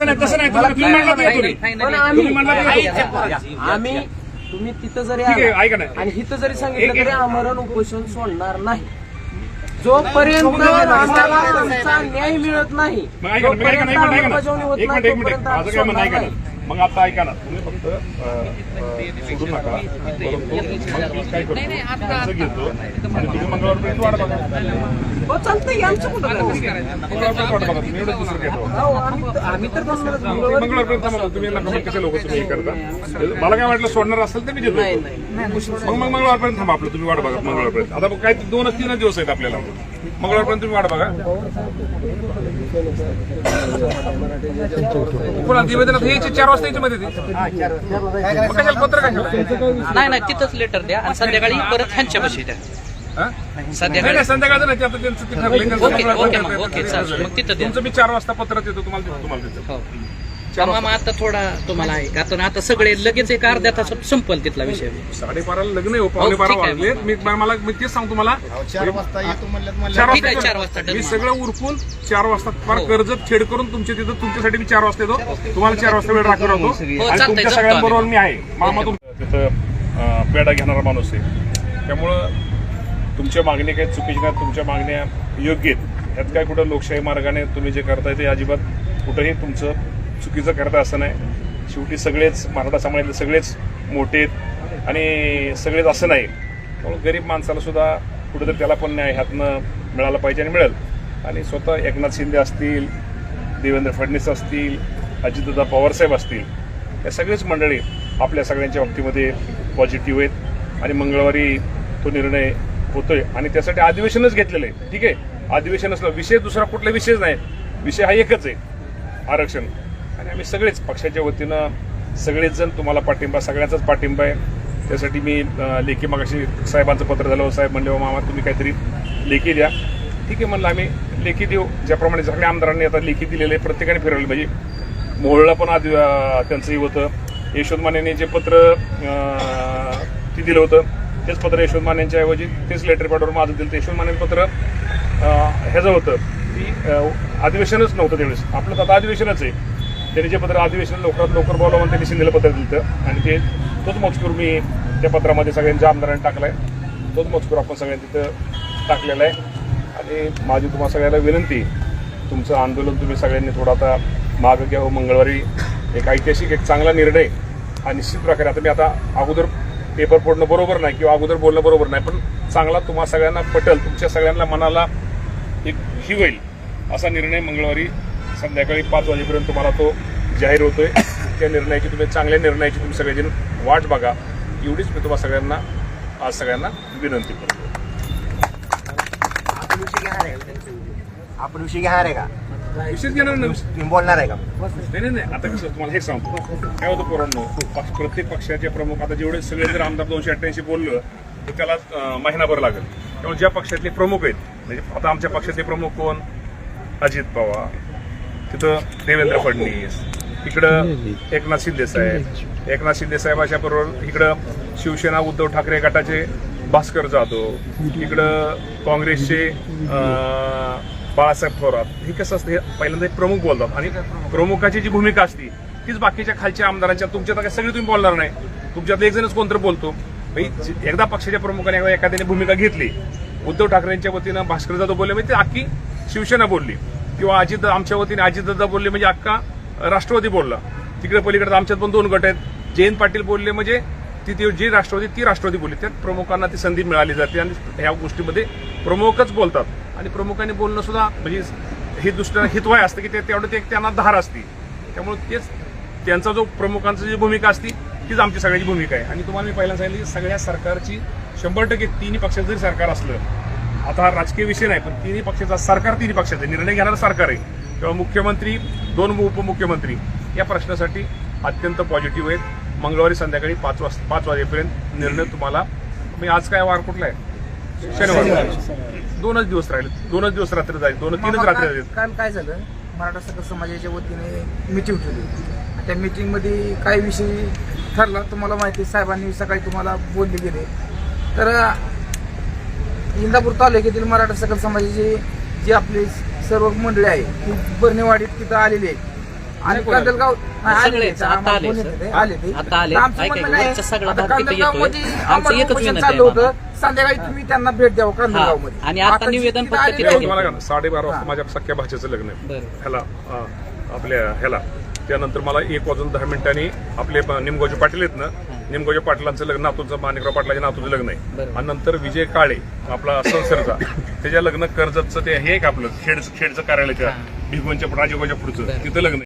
नाही तसं नाही. तुम्ही म्हणला आम्ही तुम्ही म्हणला तर येतो. आम्ही तुम्ही तिथं जरी आणि हिथं जरी सांगितलं तरी आमरण उपोषण सोडणार नाही. जोपर्यंत आम्हाला न्याय मिळत नाही अंमलबजावणी होत नाही, तोपर्यंत मग आता ऐका ना तुम्ही फक्त सोडू नका. परंतु काय करतो? घेतो आणि तुम्ही मंगळवारपर्यंत वाट बघा. हो. मंगळवारपर्यंत वाट बघा तुम्ही एवढं दुसरं घेतो हो. मंगळवारपर्यंत थांबा तुम्ही नका कसे लोक तुम्ही हे करता? मला काय वाटलं सोडणार असेल तर मी देतो नाही नाही मग मग मंगळवारपर्यंत थांबा आपलं तुम्ही वाट बघा मंगळवारपर्यंत. आता काय दोनच तीनच दिवस आहेत आपल्याला. मंगळवारपर्यंत तुम्ही वाट बघा. पुन्हा निवेदनात यायचे चार वाजता यायची मध्ये कशाला पत्र कशाला? नाही नाही तिथंच लेटर द्या आणि संध्याकाळी परत ह्यांच्या बशी द्या. हा? संध्याकाळी. संध्याकाळचं नाही आता त्यांचं ओके, ओके, मग, तिथं. तुमचं मी चार वाजता पत्र देतो तुम्हाला देतो तुम्हाला देतो हो मामा आता थोडा तुम्हाला आहे का तर आता सगळे लगेच एक अर्ध्या तासात संपल तिथला विषय. साडेबाराला लग्न आहे हो, पावणे हो, बारा ठीक आहे. वाजले मी मला मी तेच सांगतो तुम्हाला. चार वाजता येतो म्हणल्यात ठीक आहे, वाजता चार वाजता येतो. डन. मी सगळं उरकून चार वाजता फार हो. कर्जत खेड करून तुमच्या तिथं तुमच्यासाठी मी चार वाजता येतो. तुम्हाला चार वाजता वेळ राखून राहतो. आणि चालतंय, तुमच्या सगळ्यांबरोबर आम्ही. मी आहे. मामा तुम तिथं अं, पेढा घेणारा माणूस आहे. त्यामुळं तुमच्या मागण्या काही चुकीच्या नाहीत तुमच्या मागण्या योग्य आहेत. ह्यात काय कुठं लोकशाही मार्गाने तुम्ही जे करताय ते अजिबात कुठंही तुमचं चुकीचं करता असं नाही. शेवटी सगळेच मराठा समाजातले सगळेच मोठे आहेत आणि सगळेच असं नाही. म्हणून गरीब माणसाला सुद्धा कुठेतरी त्याला पण न्याय ह्यातनं मिळाला पाहिजे आणि मिळेल. आणि स्वतः एकनाथ शिंदे असतील देवेंद्र फडणवीस असतील अजितदादा पवारसाहेब असतील या सगळीच मंडळी आपल्या सगळ्यांच्या बाबतीमध्ये पॉझिटिव्ह आहेत. आणि मंगळवारी तो निर्णय होतोय. आणि त्यासाठी अधिवेशनच घेतलेलं आहे. ठीक आहे? अधिवेशन असलं विषय दुसरा कुठला विषयच नाही. विषय हा एकच आहे. आरक्षण. आणि आम्ही सगळेच पक्षाच्या वतीनं सगळेच जण तुम्हाला पाठिंबा सगळ्याचाच पाठिंबा आहे. त्यासाठी मी लेखी मागाशी साहेबांचं पत्र झालं. साहेब म्हणले मामा तुम्ही काहीतरी लेखी द्या. ठीक आहे म्हणलं आम्ही लेखी देऊ. ज्याप्रमाणे सगळ्या आमदारांनी आता लेखी दिलेले आहे, प्रत्येकाने फिरवले पाहिजे. मोहळला पण आधी त्यांचंही होतं. यशवंत मानेने जे पत्र ते दिलं होतं तेच पत्र यशवंत मानेंच्या ऐवजी तेच लेटर पॅडवर माझं दिलं. यशवंत माने पत्र ह्याचं होतं. की अधिवेशनच नव्हतं त्यावेळेस. आपलं तर आता अधिवेशनच आहे. त्यांनी जे पत्र अधिवेशन लवकरात लवकर बोलावं म्हणून त्यांनी शिंदेला पत्र दिलं आणि ते तोच मजकूर मी त्या पत्रामध्ये सगळ्यांच्या आमदारांनी आहे तोच मजकूर आपण सगळ्यांनी तिथं टाकलेला आहे. आणि माझी तुम्हाला सगळ्याला विनंती तुमचं आंदोलन तुम्ही सगळ्यांनी थोडं आता मागं घ्यावं मंगळवारी. एक ऐतिहासिक एक चांगला निर्णय हा निश्चित प्रकारे आता मी आता अगोदर पेपर फोडणं बरोबर नाही किंवा अगोदर बोलणं बरोबर नाही पण चांगला तुम्हा सगळ्यांना पटेल तुमच्या सगळ्यांना मनाला एक ही होईल असा निर्णय मंगळवारी संध्याकाळी पाच वाजेपर्यंत तुम्हाला तो जाहीर होतोय. त्या निर्णयाची तुम्ही चांगल्या निर्णयाची तुम्ही सगळेजण वाट बघा. एवढीच मी तुम्हाला सगळ्यांना आज सगळ्यांना विनंती करतो. आपण विषय घेणार आहे का? आपण विषय घेणार आहे का? विशेष घेणार नाही. तुम्ही बोलणार आहे का? नाही नाही नाही. आता कसं तुम्हाला हे सांगतो. काय होतं पोरांनो पक्ष प्रत्येक पक्षाचे प्रमुख आता जेवढे सगळे जर आमदार दोनशे अठ्ठ्याऐंशी बोललं तर त्याला महिनाभर लागेल. त्यामुळे ज्या पक्षातले प्रमुख आहेत म्हणजे आता आमच्या पक्षातले प्रमुख कोण? अजित पवार. तिथं देवेंद्र फडणवीस इकडं एकनाथ शिंदे साहेब. एकनाथ शिंदे साहेबाच्या बरोबर इकडं शिवसेना उद्धव ठाकरे गटाचे भास्कर जाधव इकडं काँग्रेसचे बाळासाहेब थोरात. हे कसं असतं? हे पहिल्यांदा प्रमुख बोलतात. आणि प्रमुखाची जी भूमिका असते तीच बाकीच्या खालच्या आमदारांच्या. तुमच्या तर काय सगळे तुम्ही बोलणार नाही. तुमच्यातलं एक जणच कोणतरी बोलतो. एकदा पक्षाच्या प्रमुखाने एकदा एखाद्याने भूमिका घेतली. उद्धव ठाकरेंच्या वतीनं भास्कर जाधव बोलले म्हणजे ते अख्खी शिवसेना बोलली. किंवा अजित आमच्या वतीने अजितदादा बोलले म्हणजे अख्खा राष्ट्रवादी बोलला. तिकडे पलीकडे आमच्यात पण दोन गट आहेत. जयंत पाटील बोलले म्हणजे ती ती जी राष्ट्रवादी ती राष्ट्रवादी बोलली. त्यात प्रमुखांना ती संधी मिळाली जाते आणि ह्या गोष्टीमध्ये प्रमुखच बोलतात. आणि प्रमुखांनी बोलणं सुद्धा म्हणजे हे दुसऱ्या हितवाय असतं की ते तेवढं ते एक त्यांना धार असते. त्यामुळे तेच त्यांचा जो प्रमुखांची जी भूमिका असती तीच आमची सगळ्याची भूमिका आहे. आणि तुम्हाला मी पहिल्यांदा सांगितली की सगळ्या सरकारची शंभर टक्के तिन्ही पक्षाचं जरी सरकार असलं आता हा राजकीय विषय नाही पण तिन्ही पक्षाचा सरकार तिन्ही पक्षाचं. निर्णय घेणारं सरकार आहे. तेव्हा मुख्यमंत्री दोन उपमुख्यमंत्री या प्रश्नासाठी अत्यंत पॉझिटिव्ह आहेत. मंगळवारी संध्याकाळी पाच वाजता पाच वाजेपर्यंत निर्णय तुम्हाला मी आज काय वार कुठला आहे? शनिवार. दोनच दिवस राहिले. दोनच दिवस रात्री जाईल दोन तीनच रात्री जाईल काल काय झालं? मराठा सकल समाजाच्या वतीने मिटिंग ठेवली. त्या मीटिंगमध्ये काही विषय ठरला तुम्हाला माहिती आहे, साहेबांनी सकाळी तुम्हाला बोलले गेले. तर इंदापूर तालुक्यातील मराठा सकल समाजाचे जे आपले सर्व मंडळी आहे ती बर्नेवाडीत तिथं आलेली आहे आणि कंदलगाव आले चाललं होतं. संध्याकाळी तुम्ही त्यांना भेट द्यावं कंदलगावमध्ये आणि आता निवेदन फक्त तिथे मी घेऊ. तुम्हाला का साडेबारा वाजता माझ्या सख्या भाच्याचं लग्न आहे. ह्याला आपल्या ह्याला. त्यानंतर मला एक वाजून दहा मिनिटांनी आपले निमगावचे पाटील आहेत ना निमगावच्या पाटलांचं लग्न नातूचं माणिकराव पाटलाच्या नातूचं लग्न आहे. आणि नंतर विजय काळे आपला संसरचा त्याच्या लग्न कर्जतचं ते हे एक आपलं खेड खेडचं कार्यालय त्या राजगोच्या पुढचं. तिथं लग्न.